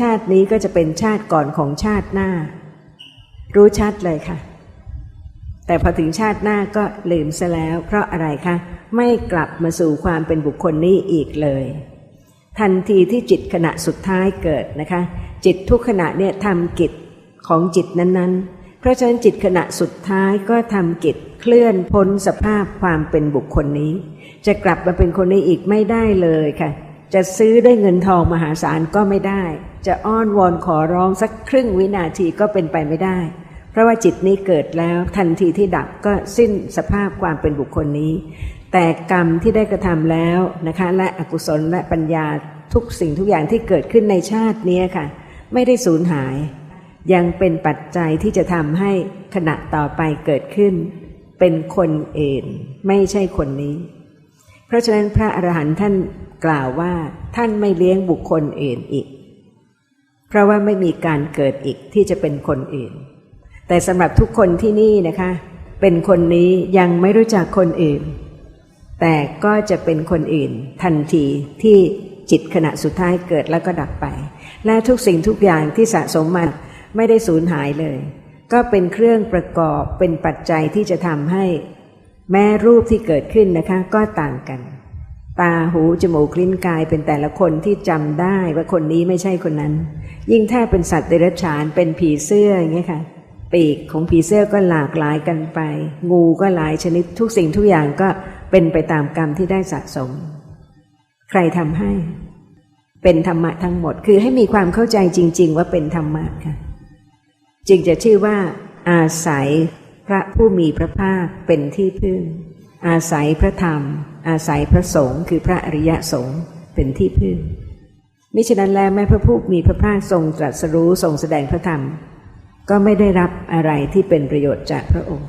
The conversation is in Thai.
ชาตินี้ก็จะเป็นชาติก่อนของชาติหน้า รู้ชัดเลยค่ะ แต่พอถึงชาติหน้าก็ลืมซะแล้ว เพราะอะไรคะไม่กลับมาสู่ความเป็นบุคคลนี้อีกเลย ทันทีที่จิตขณะสุดท้ายเกิดนะคะ จิตทุกขณะเนี่ยทำกิจของจิตนั้นๆ เพราะฉะนั้นจิตขณะสุดท้ายก็ทำกิจเคลื่อนพ้นสภาพความเป็นบุคคลนี้ จะกลับมาเป็นคนนี้อีกไม่ได้เลยค่ะ จะซื้อได้เงินทองมหาศาลก็ไม่ได้ จะอ้อนวอนขอร้องสักครึ่งวินาทีก็เป็นไปไม่ได้ เพราะว่าจิตนี้เกิดแล้วทันทีที่ดับก็สิ้นสภาพความเป็นบุคคลนี้ แต่กรรมที่ได้กระทำแล้วนะคะและอกุศลและปัญญาทุกสิ่งทุกอย่างที่เกิดขึ้นในชาตินี้ค่ะ ไม่ได้สูญหาย ยังเป็นปัจจัยที่จะทำให้ขณะต่อไปเกิดขึ้น เป็นคนเองไม่ใช่คนนี้ เพราะฉะนั้นพระอรหันต์ท่านกล่าวว่าท่านไม่เลี้ยงบุคคลอื่นอีก เพราะว่าไม่มีการเกิดอีกที่จะเป็นคนอื่น แต่สำหรับทุกคนที่นี่นะคะ เป็นคนนี้ยังไม่รู้จักคนอื่น แต่ก็จะเป็นคนอื่น ทันทีที่จิตขณะสุดท้ายเกิดแล้วก็ดับไป และทุกสิ่งทุกอย่างที่สะสมมาไม่ได้สูญหายเลย ก็เป็นเครื่องประกอบเป็นปัจจัยที่จะทำให้ แม้รูปที่เกิดขึ้นนะคะก็ต่างกัน ตาหูจมูกลิ้นกายเป็นแต่ละคนที่จำได้ว่าคนนี้ไม่ใช่คนนั้น ยิ่งถ้าเป็นสัตว์เดรัจฉานเป็นผีเสื้ออย่างเงี้ยค่ะปีกของผีเสื้อก็หลากหลายกันไป งูก็หลายชนิดทุกสิ่งทุกอย่างก็เป็นไปตามกรรมที่ได้สะสม ใครทำให้ เป็นธรรมะทั้งหมด คือให้มีความเข้าใจจริง ๆ ว่าเป็นธรรมะค่ะ จึงจะชื่อว่า อาศัย พระผู้มีพระภาคเป็นที่พึ่ง อาศัยพระธรรม อาศัยพระสงฆ์คือพระอริยสงฆ์เป็นที่พึ่งมิฉะนั้นแล้วแม้พระผู้มีพระภาคทรงตรัสรู้ทรงแสดงพระธรรม ก็ไม่ได้รับอะไรที่เป็นประโยชน์จากพระองค์